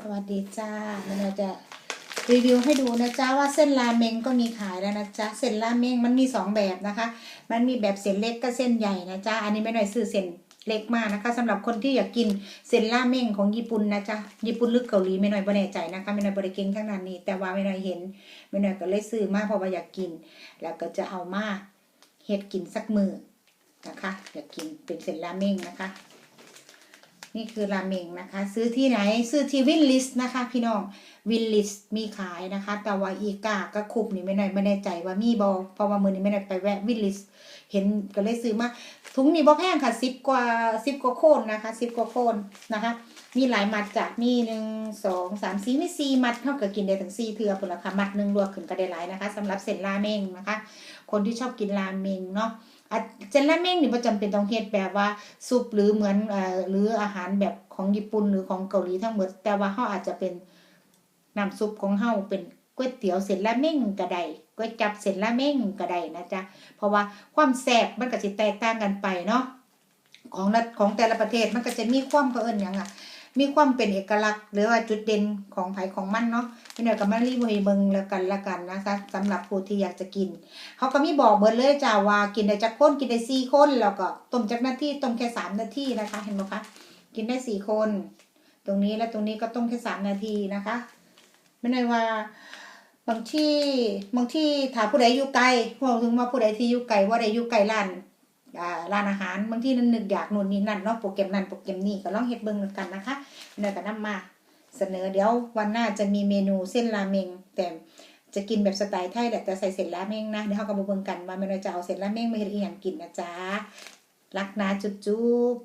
สวัสดีจ้าเราจะรีวิวให้ดูนะจ๊ะว่าเส้นราเมงก็มีขายแล้วนะจ๊ะเส้นราเมงมันมีสองแบบนะคะ มันมีแบบเส้นเล็กกับเส้นใหญ่นะจ๊ะอันนี้ไม่ได้ซื้อเส้นเล็กมากนะคะสำหรับคนที่อยากกินเส้นราเมงของญี่ปุ่นนะจ๊ะญี่ปุ่นหรือเกาหลีไม่น้อยบ่แน่ใจนะคะไม่น้อยบริเก่งทั้งนั้นนี่แต่ว่าไม่น้อยเห็นไม่น้อยก็เลยซื้อมาเพราะว่าอยากกิน แล้วก็จะเอามาเฮ็ดกินสักมือนะคะ อยากกินเป็นเส้นราเมงนะคะ นี่คือราเมงนะคะ ซื้อที่ไหนซื้อที่วินลิสนะคะ พี่น้องวินลิสมีขายนะคะ แต่ว่าอีกาก็คุบนี่ไม่แน่อยไม่แน่ใจว่ามีบอเพราะว่ามือนี้ไม่ได้ไปแวะวินลิสเห็นก็เลยซื้อมาถุงนี้บ่แพงค่ะสิบกว่าสิบกว่าโคนนะคะสิบกว่าโคนนะคะ มีหลายมัดจ้ะมีหนึ่งสองสามสี่มีสี่มัดเท่ากับกินได้ถึงสี่เทือผลละค่ะมัดหนึ่งรวมขึ้นก็ได้หลายนะคะสำหรับเส้นราเมงนะคะ คนที่ชอบกินราเมงเนาะ เส้นราเมงนี่ประจำเป็นต้องเฮ็ดแบบว่าซุปหรือเหมือนเอ่อหรืออาหารแบบของญี่ปุ่นหรือของเกาหลีทั้งหมด แต่ว่าเฮาอาจจะเป็นน้ำซุปของเฮาเป็นก๋วยเตี๋ยวเส้นราเมงก็ได้ก๋วยจับเส้นราเมงก็ได้นะจ๊ะเพราะว่าความแซ่บมันก็สิแตกต่างกันไปเนาะของละของแต่ละประเทศมันก็จะมีความเขาเอิ้นหยังอะ มีความเป็นเอกลักษณ์ หรือว่าจุดเด่นของไผ่ของมันเนาะพี่หน่อยกับมารีบให้เบิ่งแล้วกันละกันนะคะสำหรับผู้ที่อยากจะกิน เขาก็มีบอกเบิดเลยจ้าว่ากินได้จักคนกินได้สี่คนแล้วก็ต้มจักนาทีต้มแค่สามนาทีนะคะ เห็นไหมคะกินได้สี่คน ตรงนี้และตรงนี้ก็ต้มแค่สามนาทีนะคะไม่ได้ว่าบางที่บางที่ถ้าผู้ใดอยู่ไกลพวกถึงว่าผู้ใดที่อยู่ไกลว่าใดอยู่ไกลร้าน ร้านอาหารบางที่นั่นนึกอยากนู่นนี่นั่นเนาะโปรแกรมนั่นโปรแกรมนี่ก็ลองเฮ็ดเบิ่งกันนะคะเน่ก็นำมาเสนอเดี๋ยววันหน้าจะมีเมนูเส้นราเมงแต่จะกินแบบสไตล์ไทยแหละแต่ใส่เส้นราเมงนะเดี๋ยวเขาก็มาเบิ่งกันว่าเมนูจะเอาเส้นราเมงมาเฮ็ดอีหยังกินนะจ๊ะรักนะจุ๊บ